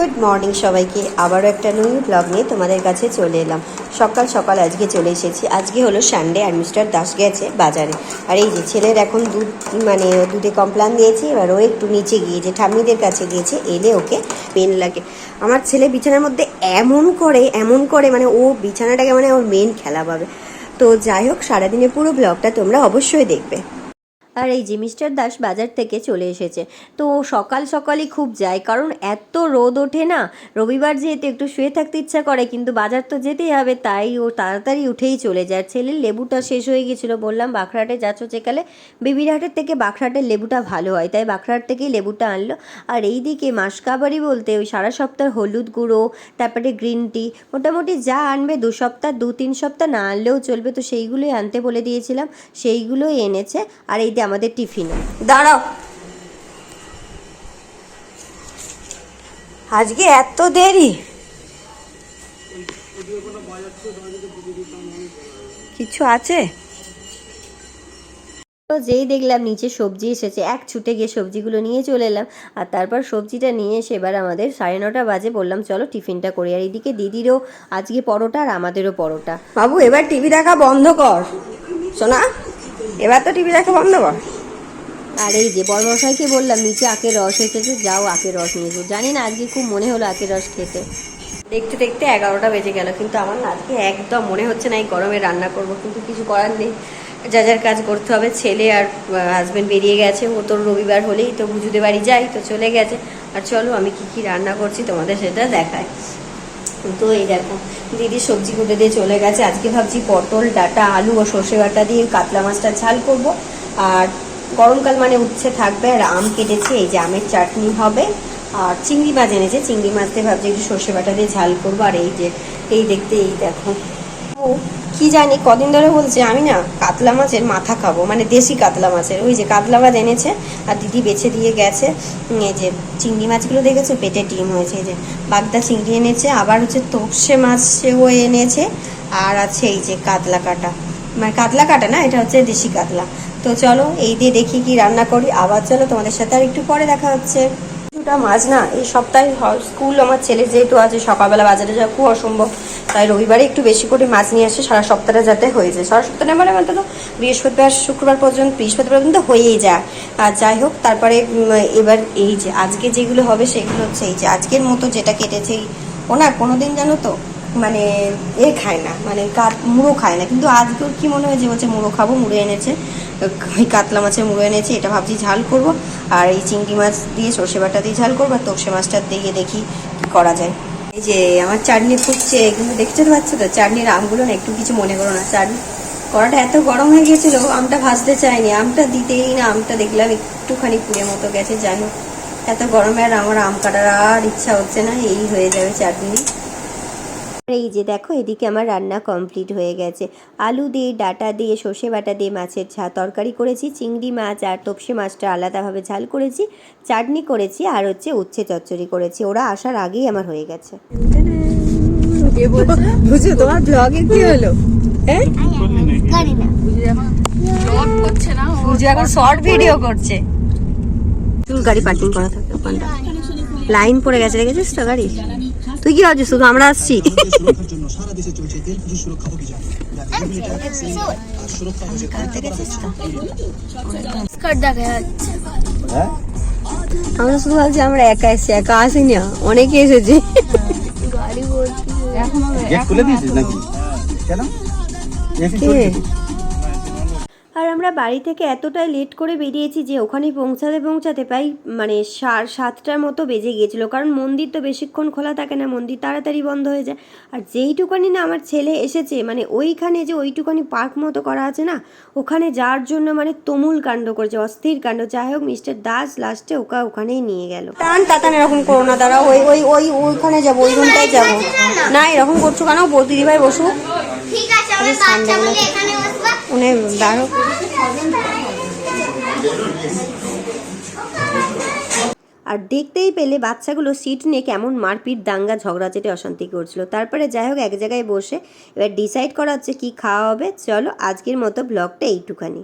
Good morning সবাইকে। আবারও একটা নতুন ব্লগ নিয়ে তোমাদের কাছে চলে এলাম। সকাল সকাল আজকে চলে এসেছি। আজকে হলো সানডে আর মিস্টার দাস গেছে বাজারে। আর এই যে ছেলের এখন দুধ মানে দুধে কমপ্লান দিয়েছি, এবার ও একটু নিচে গিয়েছে ঠাম্মিদের কাছে গিয়েছে, এলে ওকে পেন লাগে। আমার ছেলে বিছানার মধ্যে এমন করে এমন করে মানে ও বিছানাটাকে মানে ওর মেন খেলা পাবে তো যাই হোক, সারাদিনের পুরো ব্লগটা তোমরা অবশ্যই দেখবে। আর এই যে মিস্টার দাস বাজার থেকে চলে এসেছে। তো সকাল সকালই খুব যায়, কারণ এত রোদ ওঠে না। রবিবার যেহেতু একটু শুয়ে থাকতে ইচ্ছা করে, কিন্তু বাজার তো যেতেই হবে, তাই ও তাড়াতাড়ি উঠেই চলে যায়। ছেলের লেবুটা শেষ হয়ে গেছিল, বললাম বাখরাটে যাচ্ছ চেকালে বিবিরহাটের থেকে বাখরাটের লেবুটা ভালো হয়, তাই বাখরাট থেকেই লেবুটা আনলো। আর এই দিকে মাসকাবারি বলতে ওই সারা সপ্তাহ হলুদ গুঁড়ো, তারপরে গ্রিন টি, মোটামুটি যা আনবে দু সপ্তাহ, দু তিন সপ্তাহ না আনলেও চলবে। তো সেইগুলোই আনতে বলে দিয়েছিলাম, সেইগুলোই এনেছে। আর এই যে আমাদের টিফিনও দাঁড়াও। আজকে এত দেরি? কিছু আছে? তো যেই দেখলাম নিচে সবজি এসেছে, এক ছুটে গিয়ে সবজিগুলো নিয়ে চলে এলাম। আর তারপর সবজিটা নিয়ে এসে এবার আমাদের সাড়ে নটা বাজে বললাম, চলো টিফিনটা করি। আর এইদিকে দিদিরও আজকে পরোটা আর আমাদেরও পরোটা। বাবু, এবার টিভি দেখা বন্ধ কর। শোনা এবার তো টিভি দেখা বন্ধ কর। আর এই যে বড়মশাইকে বললাম, নিচে আখের রস এসেছে, যাও আখের রস নিয়ে এসো। জানি না, আজকে খুব মনে হলো আখের রস খেতে। দেখতে দেখতে এগারোটা বেজে গেল, কিন্তু আমার না আজকে একদম মনে হচ্ছে না এই গরমে রান্না করব, কিন্তু কিছু করার নেই। যা যার কাজ করতে হবে, ছেলে আর হাজব্যান্ড বেরিয়ে গেছে, ও তোর রবিবার হলেই তো বুঝুতে বাড়ি যাই, তো চলে গেছে। আর চলো, আমি কি কি রান্না করছি তোমাদের সেটা দেখায় তো এই দেখো, দিদি সবজি কুটে দিয়ে চলে গেছে। আজকে ভাবছি পটল, ডাটা, আলু ও সর্ষে বাটা দিয়ে কাতলা মাছটা ঝাল করব। আর গরমকাল মানে উচ্ছে থাকবে, আর আম কেটেছে, এই যে আমের চাটনি হবে। আর চিংড়ি মাছ এনেছে, চিংড়ি মাছ দিয়ে ভাবছি একটু সর্ষে বাটা দিয়ে ঝাল করব। আর এই যে, এই দেখতে, এই দেখো। ও কি জানি, কদিন ধরে বলছে, আমি না কাতলা মাছের মাথা খাব মানে দেশি কাতলা মাছের। ওই যে কাতলা মাছ এনেছে, আর দিদি বেছে দিয়ে গেছে। এই যে চিংড়ি মাছগুলো দেখেছ? পেটে ডিম হয়েছে, এই যে বাগদা চিংড়ি এনেছে, আবার হচ্ছে তোপসে মাছও এনেছে, আর আছে এই যে কাতলা কাটা। মানে কাতলা কাটা না, এটা হচ্ছে দেশি কাতলা। তো চলো, এই দিয়ে দেখি কি রান্না করি। আবার চলো তোমাদের সাথে আর একটু পরে দেখা হচ্ছে। দুটা মাছ না, এই সপ্তাহে স্কুল আমার ছেলে যেহেতু আছে, সকালবেলা বাজারে যাওয়া খুব অসম্ভব। তাই রবিবারে একটু বেশি করে মাছ নিয়ে আসে, সারা সপ্তাহটা যাতে হয়ে যায়। সারা সপ্তাহে মানে বলতে তো বৃহস্পতিবার, শুক্রবার পর্যন্ত, বৃহস্পতিবার পর্যন্ত হয়েই যায়। আর যাই হোক, তারপরে এবার এই যে আজকে যেগুলো হবে, সেগুলো হচ্ছে এই যে আজকের মতো যেটা কেটেছে ও না কোনোদিন জানো তো মানে এ খায় না মানে কাত মুড়ো খায় না। কিন্তু আজকে ওর কি মনে হয় যে বলছে মুড়ো খাব, মুড়ো এনেছে। ওই কাতলা মাছের মুড়ো এনেছি, এটা ভাবছি ঝাল করব। আর এই চিংড়ি মাছ দিয়ে সর্ষে বাটা দিয়ে ঝাল করব, আর তোপসে মাছটা দিয়ে দেখি কি করা যায়। এই যে আমার চাটনি ফুটছে, কিন্তু দেখতে পাচ্ছ তো, চাটনির আমগুলো না একটু কিছু মনে করো না। চাটনি কড়াটা এত গরম হয়ে গেছিল আমটা ভাজতে চাইনি। আমটা দিতেই না, আমটা দেখলাম একটুখানি পুড়ে মতো গেছে, যাই হোক। এত গরমে আর আমার আম কাটার আর ইচ্ছা হচ্ছে না, এই হয়ে যাবে চাটনি। এই যে দেখো এদিকে আমার রান্না কমপ্লিট হয়ে গেছে। আলু দিয়ে ডাটা দিয়ে সর্ষে বাটা দিয়ে মাছের ঝা তরকারি করেছি চিংড়ি মাছ আর তপসে মাছটা আলাদাভাবে ঝাল করেছি চাটনি করেছি আর হচ্ছে উচ্ছে চচ্চড়ি করেছি। ওরা আসার আগেই আমার হয়ে গেছে। বুঝো তোমার ব্লগে কি হলো? হ্যাঁ বুঝো এখন শর্ট ভিডিও করছে। চুল গাড়ি পার্কিং করা থাকে ওখানটা লাইন পড়ে গেছে দেখেছিস তো গাড়ি? তুই কি ভাবছিস? শুধু আমরা আসছি? যাচ্ছে। আমরা শুধু ভাবছি আমরা একা এসেছি একা আসিনি। অনেকে এসেছে। গাড়ি বলছি খুলে দিয়েছিস নাকি? কেন। আর আমরা বাড়ি থেকে এতটাই লেট করে বেরিয়েছি যে ওখানে পৌঁছাতে পৌঁছাতে প্রায় মানে সার সাতটার মতো বেজে গিয়েছিল। কারণ মন্দির তো বেশিক্ষণ খোলা থাকে না মন্দির তাড়াতাড়ি বন্ধ হয়ে যায়। আর যেইটুকানি না আমার ছেলে এসেছে মানে ওইখানে যে ওইটুকানি পার্ক মতো করা আছে না ওখানে যাওয়ার জন্য মানে তুমুল কাণ্ড করেছে অস্থির কাণ্ড। যাই হোক মিস্টার দাস লাস্টে ওকা ওখানেই নিয়ে গেল। টান টাতান এরকম করো না দাঁড়া ওই ওই ওই ওইখানে যাব ওই রুমটাই যাব। না এরকম করছ কেন? দিদিভাই বসুক। ঠিক আছে আমরা বাচ্চা বলে এখানে বসবা। উনি দাঁড়ো আর দেখতেই পেলে বাচ্চাগুলো সিট নিয়ে কেমন মারপিট, দাঙ্গা, ঝগড়া ঝগড়াঝাটি অশান্তি করছিল। তারপরে যাই হোক, এক জায়গায় বসে এবার ডিসাইড করা হচ্ছে কি খাওয়া হবে। চলো আজকের মতো ব্লগটা এইটুখানি।